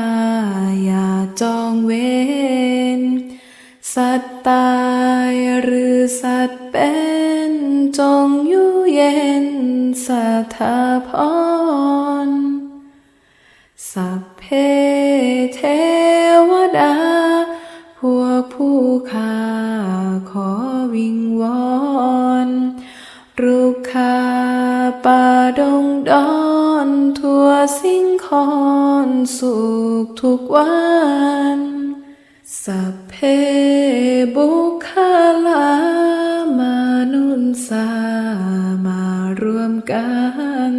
า สัตว์เป็นจงอยู่เย็นสถาพร สัพเพเทวดา พวกผู้ข้าขอวิงวอนรุกขาป่าดงดอนทั่วสิ่งคอนสุขทุกวันสัพเพบุคลา สามารวมกัน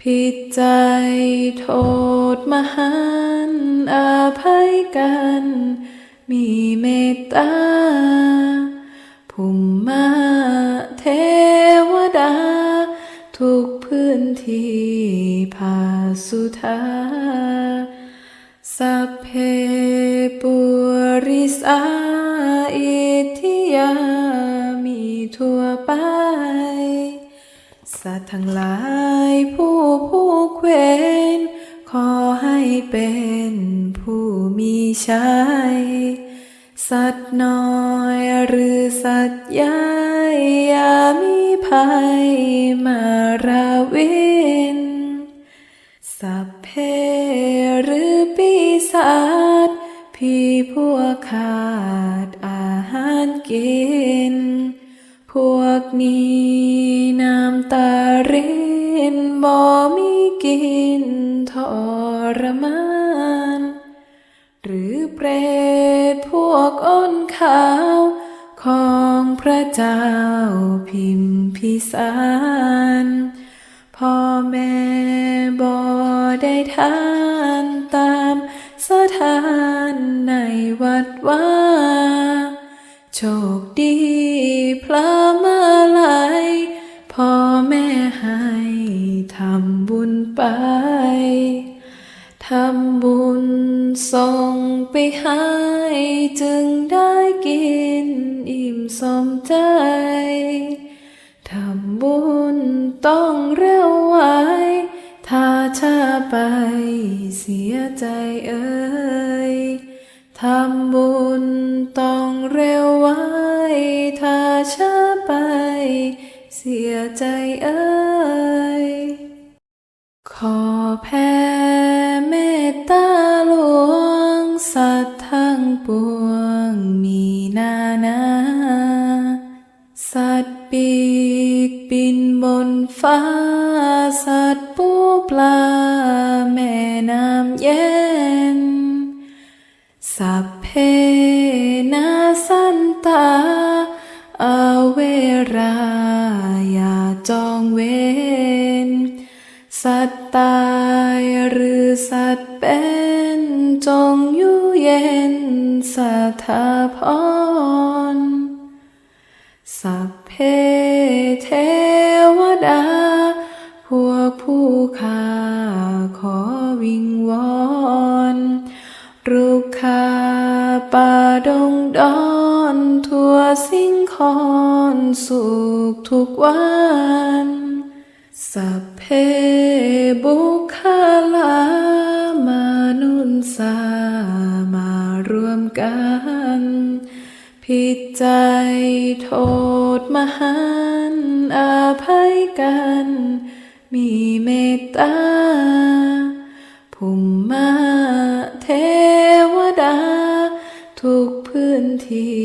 ผิดใจโทษมหันต์อาภัยกัน มีเมตตาภุมมาเทวดา ทุกพื้นที่ภาสุธาสัพเพปุริสาอิทิยา ทั่วไป สัตว์ทั้งหลายผู้ผู้เควนขอให้เป็นผู้มีชัยสัตว์น้อยหรือสัตว์ใหญ่อย่ามีภัยมาราวินสัพเพหรือปีศาจพี่พวกขาดอาหารกิน วกนี้น้ำตารินบ่มีกินทรมาน หรือเปรตพวกอ้นขาวของพระเจ้าพิมพิสารพ่อแม่บ่ได้ทานตามสถานในวัดวา โชคดีพระมาลัยพ่อแม่ให้ทำบุญไป ทำบุญส่งไปให้จึงได้กินอิ่มสมใจ ทำบุญต้องเร็วไวถ้าช้าไปเสียใจเอ่ย ทำบุญต้องเร็วไวถ้าช้าไป เสียใจเอ่ยขอแผ่เมตตาหลวง สัตว์ทั้งปวงมีนานา สัตว์ปีกบินบนฟ้า สัตว์ปูปลา แม่น้ำเย็น สัพเพนาสันตาอาเวราอย่าจองเวรสัตตายหรือสัตว์เป็นจงอยู่เย็นสถาพรสัพเพเทวดา พวกผู้าป่าดงดอนทั่วสิ่งคอนสุขทุกวันสัพเพบุคลามานุนสามารวมกัน ผิดใจโทษมหันต์อาภัยกัน มีเมตตาภุม ที่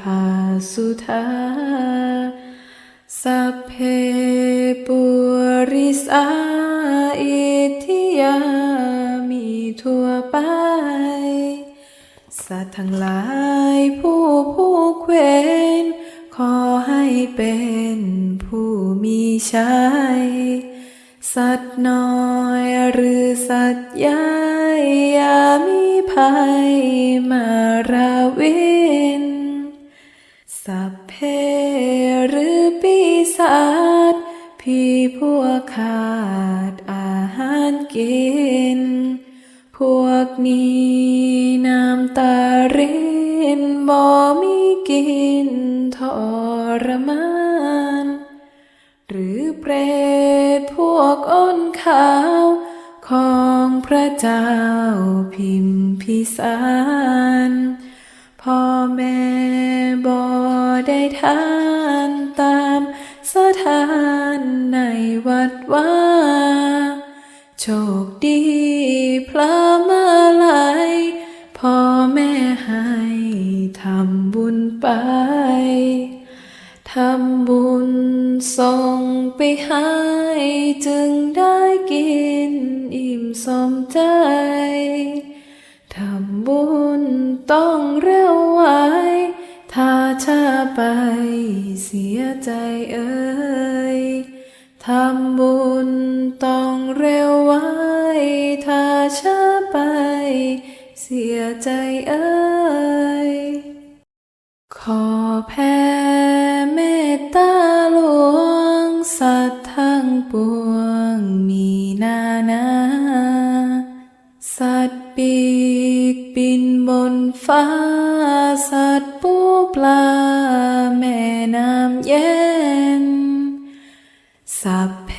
ภาสุธาสัพเพปุริสาอิทิยามีทั่วไป สัตว์ทั้งหลายผู้ผู้เควนขอให้เป็นผู้มีชัย สัตว์น้อยหรือสัตว์ใหญ่อย่ามีภัยมาราวินสัพเพหรือปีศาจพี่พวกขาดอาหารกิน พวกนี้น้ำตารินบ่มีกินทรมาน รือเปรตพวกอ้นขาว ของพระเจ้าพิมพิสารพ่อแม่บ่ได้ทานตามสถานในวัดว่าโชคดีพระมาลัยพ่อแม่ให้ทำบุญไปำบุญส่งไปให้จึงได้กินอิ่มสมใจ ทำบุญต้องเร็วไวถ้าช้าไปเสียใจเอ่ยทำบุญต้องเร็วไวถ้าช้าไป เสียใจเอ่ยขอแผ่ สัตว์ทั้งปวงมีนานา สัตว์ปีกบินบนฟ้า สัตว์ปูปลาแม่น้ำเย็น สัพเพ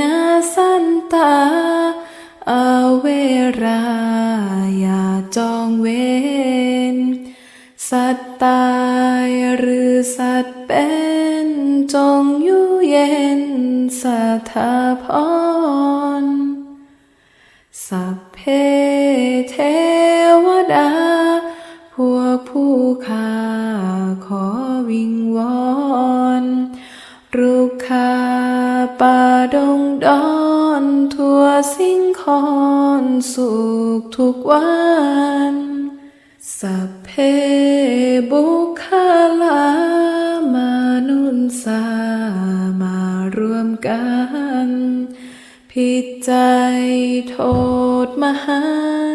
นาสันตาอาเวราอย่าจองเวรสัตว์ตายหรือสัตว์เป็นจงอยู่ เย็นสถาพร สัพเพเทวดา พวกผู้ข้าขอวิงวอนรุกขาป่าดงดอนทั่วสิ่งคอนสุขทุกวัน สัพเพบุคลามานุนสามา กันผิดใจโทษมหั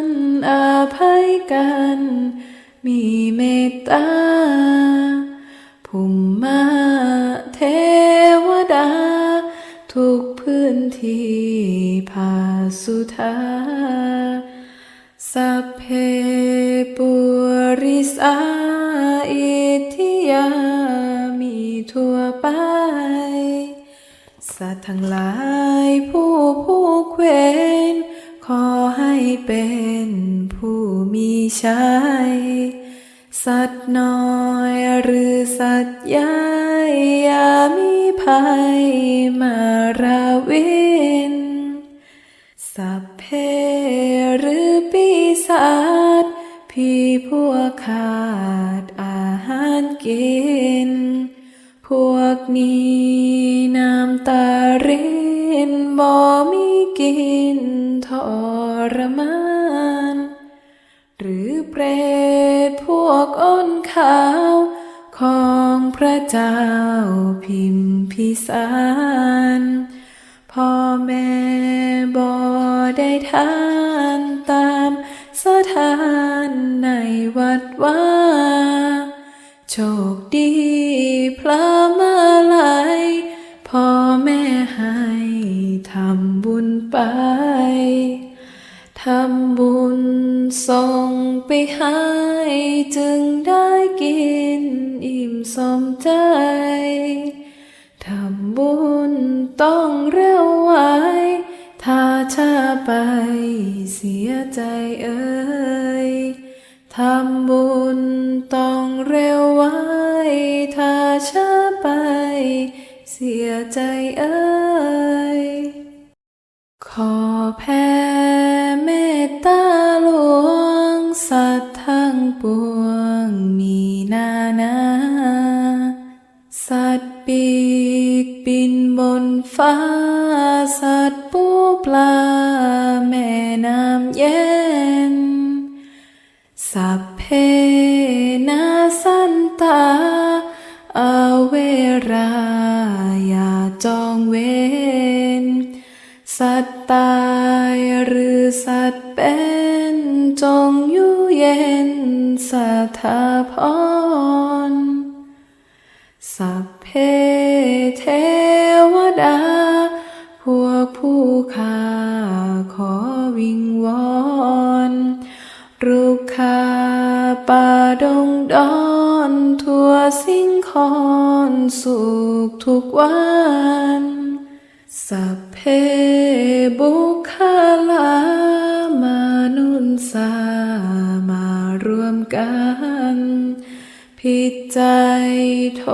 นต์อาภัยกัน มีเมตตาภุมมาเทวดา ทุกพื้นที่ภาสุธาสัพเพปุริสาอิทิยา มีทั่วไป ทั้งหลายผู้ผู้เวนขอให้เป็นผู้มีชัยสัตว์น้อยหรือสัตว์ใหญ่อย่ามีภัยมาราวินสัพเพหรือปีศาจพี่พวกขาดอาหารกิน พวกนี้ำตารินบ่มีกินทรมาน หรือเปรตพวกอ้นขาวของพระเจ้าพิมพิสารพ่อแม่บ่ได้ทานตามสถานในวัดว่า โชคดีพระมาลัย แม่ให้ทำบุญไป ทำบุญส่งไปให้จึงได้กินอิ่มสมใจ ทำบุญต้องเร็วไวถ้าช้าไปเสียใจเอ่ยทำบุญต้องเร็วไวถ้าช้าไป เสียใจเอ่ยขอแผ่เมตตาหลวง สัตว์ทั้งปวงมีนานา สัตว์ปีกบินบนฟ้า สัตว์ปูปลา แม่น้ำเย็น สัพเพนาสันตา อาเวรา อย่าจองเวรสัตว์ตายหรือสัตว์เป็น จงอยู่เย็นสถาพรสัพเพเทวดา พวกผู้ข้าขอวิงวอน รุกขาป่าดงดอน ทั่วสิ่งคอนสุขทุกวัน สัพเพบุคลามนุนสามารวมกัน ผิดใจโท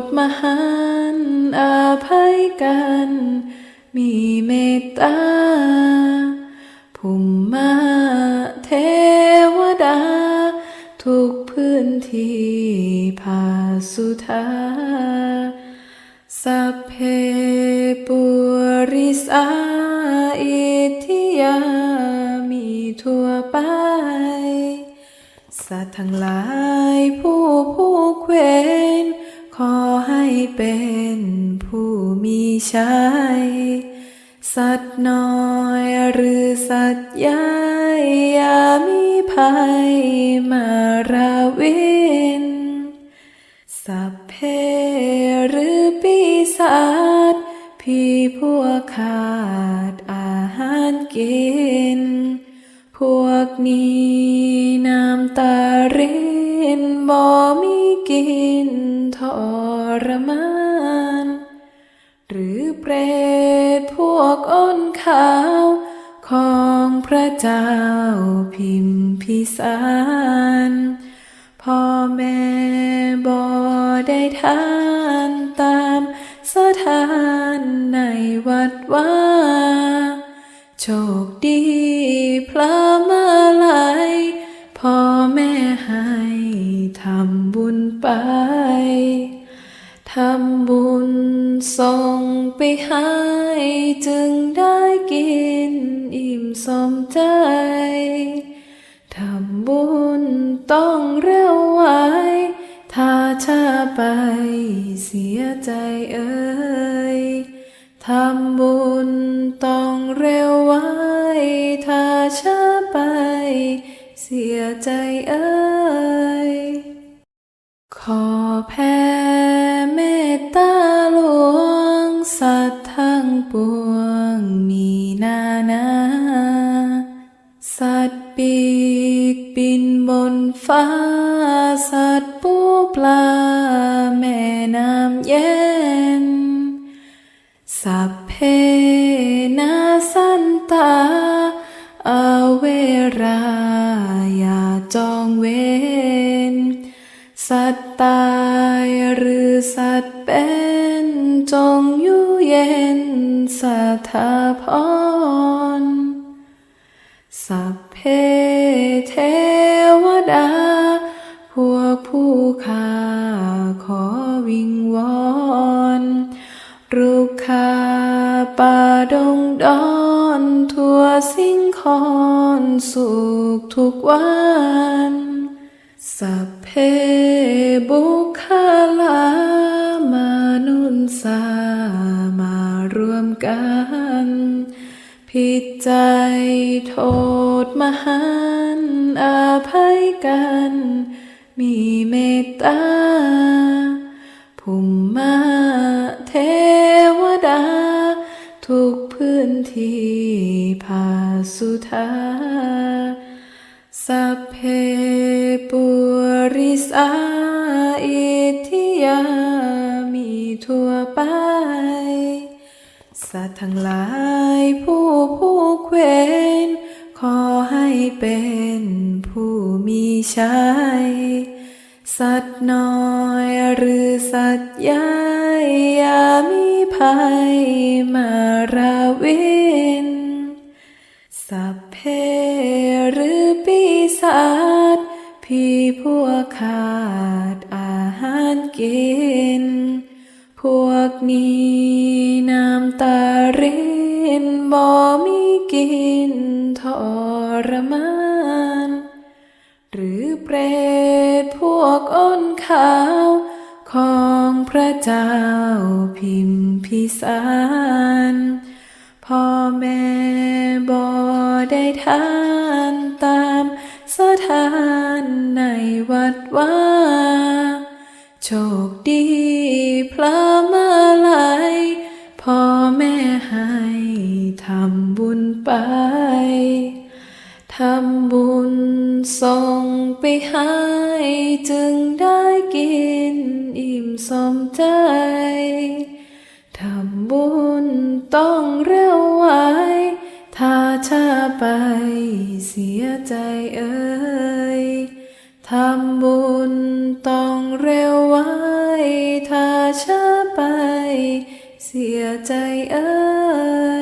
ษมหันต์อาภัยกัน มีเมตตาภุมมาเท นที่ภาสุธาสัพเพปุริสาอิทิยามีทั่วไป สัตว์ทั้งหลายผู้ผู้เวนขอให้เป็นผู้มีชัย สัตว์น้อยหรือสัตว์ใหญ่อย่ามีภัยมาราวินสัพเพหรือปีศาจพี่พวกขาดอาหารกิน พวกนี้น้ำตารินบ่มีกินทรมาน หรือเปรตพวกอ้นขาวของพระเจ้าพิมพิสารพ่อแม่บ่ได้ทานตามสถานในวัดว่าโชคดีพระมาลัยพ่อแม่ให้ทำบุญไป ทำบุญส่งไปให้จึงได้กินอิ่มสมใจ ทำบุญต้องเร็วไวถ้าช้าไปเสียใจเอ่ยทำบุญต้องเร็วไวถ้าช้าไป เสียใจเอ่ยขอแผ่ ปวงมีนานา สัตว์ปีกบินบนฟ้า สัตว์ปูปลา แม่น้ำเย็น สัพเพนาสันตาอาเวรายาจองเวรสัตว์ตายหรือสัตว์เป็นจงอยู่ เย็นสถาพรสัพเพ โทษมหันอาภัยกัน มีเมตตาภุมมาเทวดา ทุกพื้นที่ภาสุธาสัพเพปุริสาอิทิยา มีทั่วไป สัตว์ทั้งหลายผู้ผู้เควน เป็นผู้มีชัย สัตว์น้อยหรือสัตว์ใหญ่อย่ามีภัยมาราวินสัพเพหรือปีศาจพี่พวกขาดอาหารกิน พวกนี้น้ำตาริ นบ่มีกินทรมาน หรือเปรตพวกอ้นขาวของพระเจ้าพิมพิสารพ่อแม่บ่ได้ทานตามสถานในวัดว่า โชคดีพระมา ญไป ทำบุญส่งไปให้จึงได้กินอิ่มสมใจ ทำบุญต้องเร็วไวถ้าช้าไปเสียใจเอ่ยทำบุญต้องเร็วไวถ้าช้าไป เสียใจเอ่ย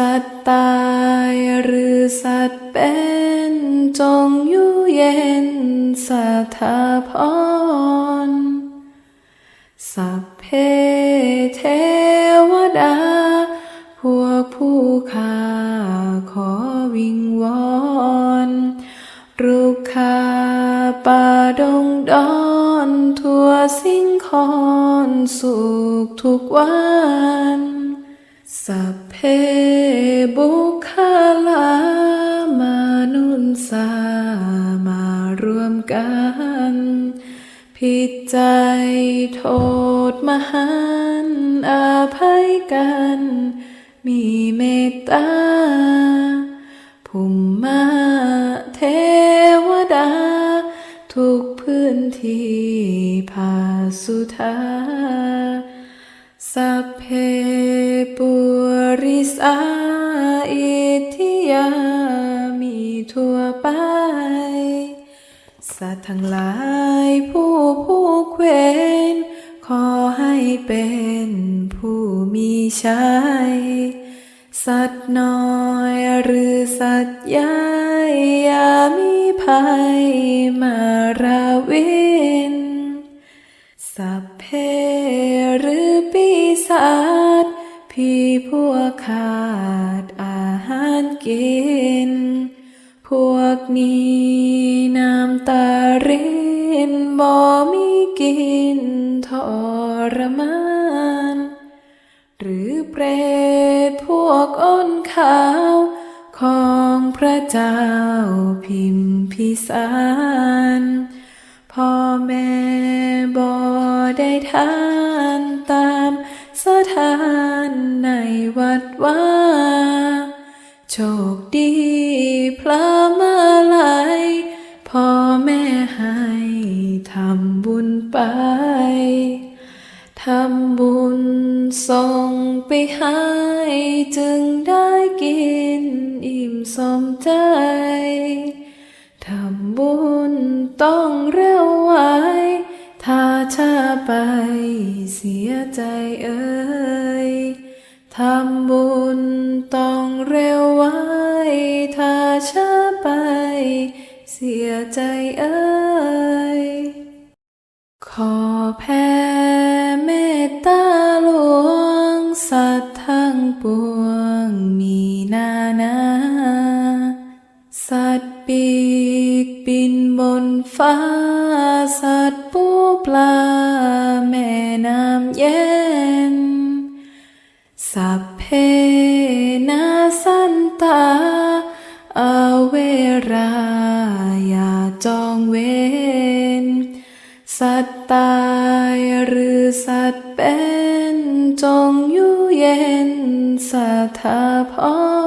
สัตว์ตายหรือสัตว์เป็น จงอยู่เย็นสถาพรสัพเพเทวดา พวกผู้ข้าขอวิงวอนรุกขาป่าดงดอนทั่วสิ่งคอนสุขทุกวันสัพ เพบุคลามานุนสามารวมกัน ผิดใจโทษมหันต์อาภัยกัน มีเมตตาภุมมาเทวดา ทุกพื้นที่ภาสุธา สัพเพปุริสาอิทิยามีทั่วไป สัตว์ทั้งหลายผู้ผู้เควนขอให้เป็นผู้มีชัยสัตว์น้อยหรือสัตว์ใหญ่อย่ามีภัยมาราวินสัพ เพหรือปีศาจพี่พวกขาดอาหารกิน พวกนี้น้ำตารินบ่มีกินทรมาน หรือเปรตพวกอ้นขาวของพระเจ้าพิมพิสาร พ่อแม่บ่ได้ทานตามสถานในวัดว่าโชคดีพระมาลัยพ่อแม่ให้ทำบุญไป ทำบุญส่งไปให้จึงได้กินอิ่มสมใจ บุญต้องเร็วไวถ้าช้าไปเสียใจเอ่ยทำบุญต้องเร็วไวถ้าช้าไปเสียใจเอ่ยขอแผ่เมตตาหลวงสัตว์ทั้งปวง บนฟ้าสัตว์ปูปลา แม่น้ำเย็น สัพเพนาสันตาอาเวราอย่าจองเวรสัตว์ตายหรือสัตว์เป็น จงอยู่เย็นสถาพร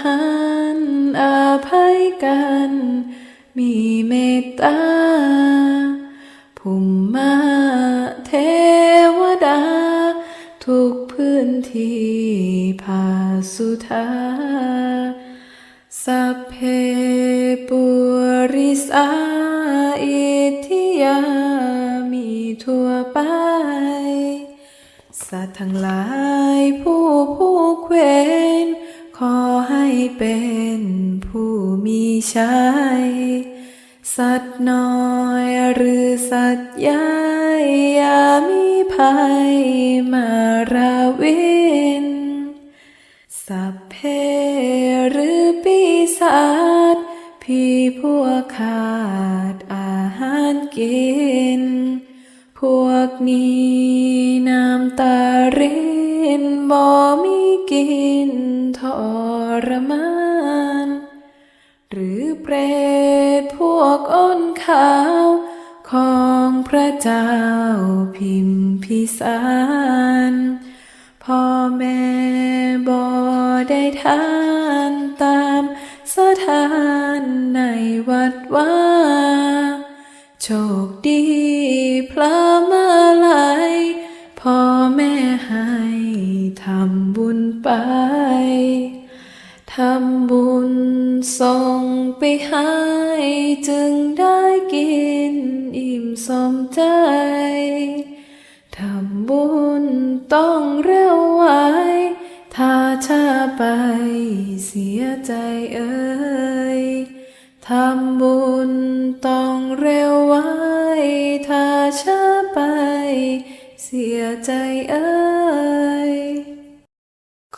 หันอาภัยกัน มีเมตตาภูมิมาเทวดา ทุกพื้นที่ภาสุธาสัพเพปุริสาอิทิยามีทั่วไป สัตว์ทั้งหลายผู้ผู้เควน เป็นผู้มีชัย สัตว์น้อยหรือสัตว์ใหญ่อย่ามีภัยมาราวินสัพเพหรือปีศาจพี่พวกขาดอาหารกิน พวกนี้น้ำตาริน บ่มีกินทรมาน หรือเปรตพวกอ้นขาวของพระเจ้าพิมพิสารพ่อแม่บ่ได้ทานตามสถานในวัดว่า โชคดีพระมาลัย บุญไป ทำบุญส่งไปให้จึงได้กินอิ่มสมใจ ทำบุญต้องเร็วไวถ้าช้าไปเสียใจเอ่ยทำบุญต้องเร็วไว้ ถ้าช้าไป เสียใจเอ่ย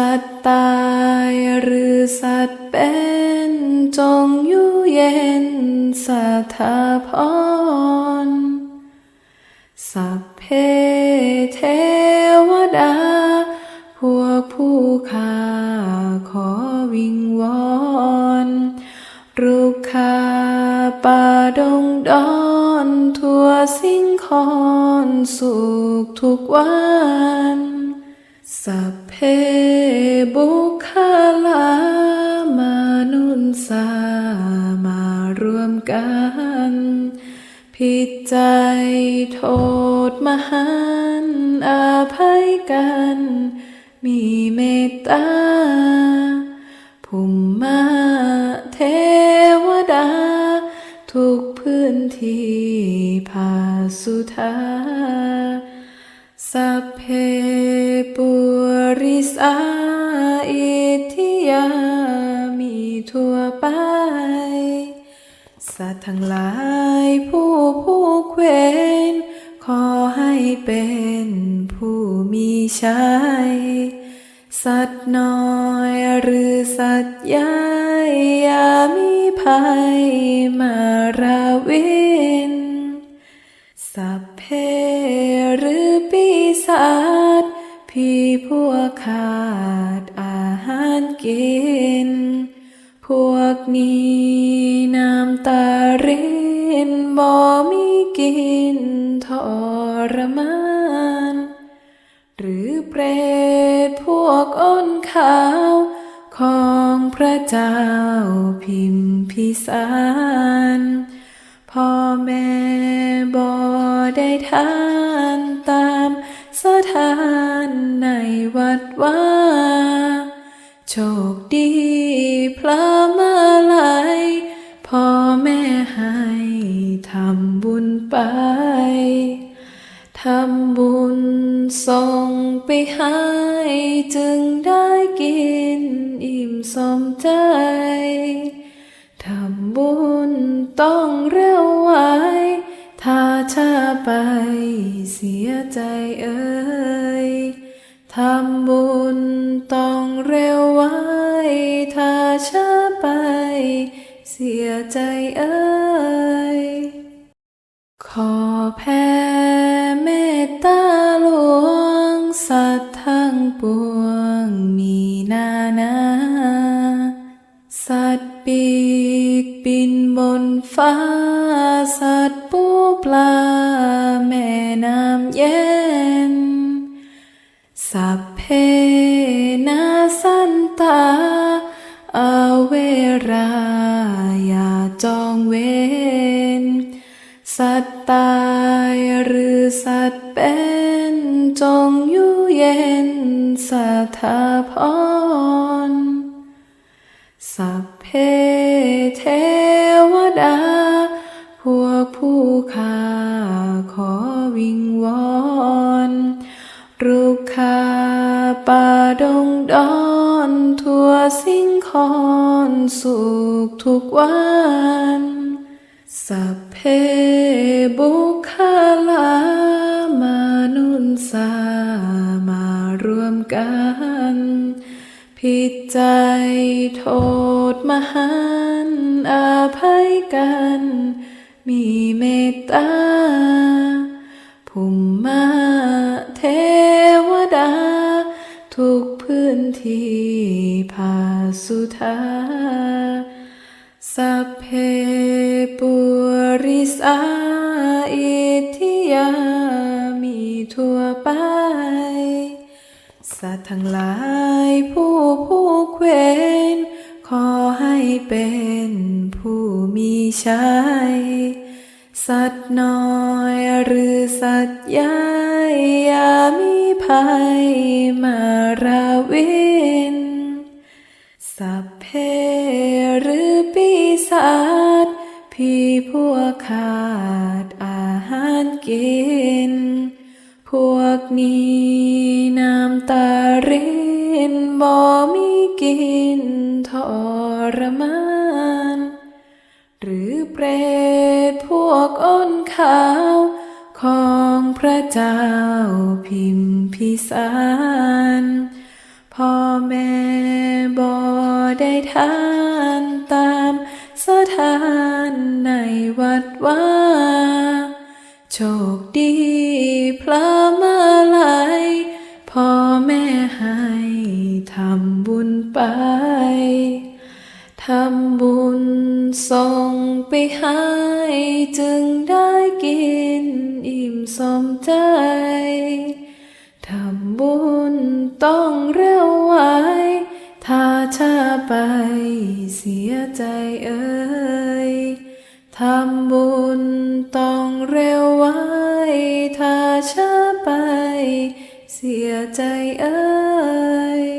สัตว์ตายหรือสัตว์เป็นจงอยู่เย็นสถาพรสัพเพเทวดา พวกผู้ข้าขอวิงวอนรุกขาป่าดงดอนทั่วสิ่งคอนสุขทุกวัน สัพ เพบุคลามานุนสามารวมกัน ผิดใจโทษมหันต์อาภัยกัน มีเมตตาภูมิมาเทวดา ทุกพื้นที่ภาสุธาสัพเพปุ ริสาอิทิยามีทั่วไป สัตว์ทั้งหลายผู้ผู้เควนขอให้เป็นผู้มีชัยสัตว์น้อยหรือสัตว์ใหญ่อย่ามีภัยมาราวินสัพเพหรือปีศาจ พวกขาดอาหารกิน พวกนี้น้ำตารินบ่มีกินทรมาน หรือเปรตพวกอ้นขาว ของพระเจ้าพิมพิสารพ่อแม่บ่ได้ทานตาานในวัดว่าโชคดีพระมาลัยพ่อแม่ให้ทำบุญไป ทำบุญส่งไปให้จึงได้กินอิ่มสมใจ ทำบุญต้องเร็วไว ถ้าช้าไปเสียใจเอ่ยทำบุญต้องเร็วไว้ ถ้าช้าไปเสียใจเอ่ยขอแผ่เมตตาหลวง สัตว์ทั้งปวงมีนานา สัตว์ปี บินบนฟ้า สัตว์ปูปลา แม่น้ำเย็น สัพเพนาสันตาอาเวราอย่าจองเวรสัตว์ตายหรือสัตว์เป็นจงอยู่เย็นสถาพรสัพ เพเทวดา พวกผู้ข้าขอวิงวอนรุกขาป่าดงดอนทั่วสิ่งคอนสุขทุกวัน สัพเพบุคลามานุนสามารวมกัน ผิดใจโทษมหันต์อภัยกัน มีเมตตาภุมมาเทวดา ทุกพื้นที่ภาสุธาสัพเพปุริสาอิทิยา มีทั่วไป สัตว์ทั้งหลายผู้ น ขอให้เป็นผู้มีชัย สัตว์น้อยหรือสัตว์ใหญ่อย่ามีภัยมาราวิน สัพเพหรือปีศาจพี่พวกขาดอาหารกิน พวกนี้น้ำตาริน บ่มีกินทรมาน หรือเปรตพวกอ้นขาวของพระเจ้าพิมพิสารพ่อแม่บ่ได้ทานตามสถานในวัดว่า โชคดีพระมาลัย ทำบุญไป ทำบุญส่งไปให้จึงได้กินอิ่มสมใจ ทำบุญต้องเร็วไว้ ถ้าช้าไปเสียใจเอ่ยทำบุญต้องเร็วไว้ ถ้าช้าไป เสียใจเอ่ย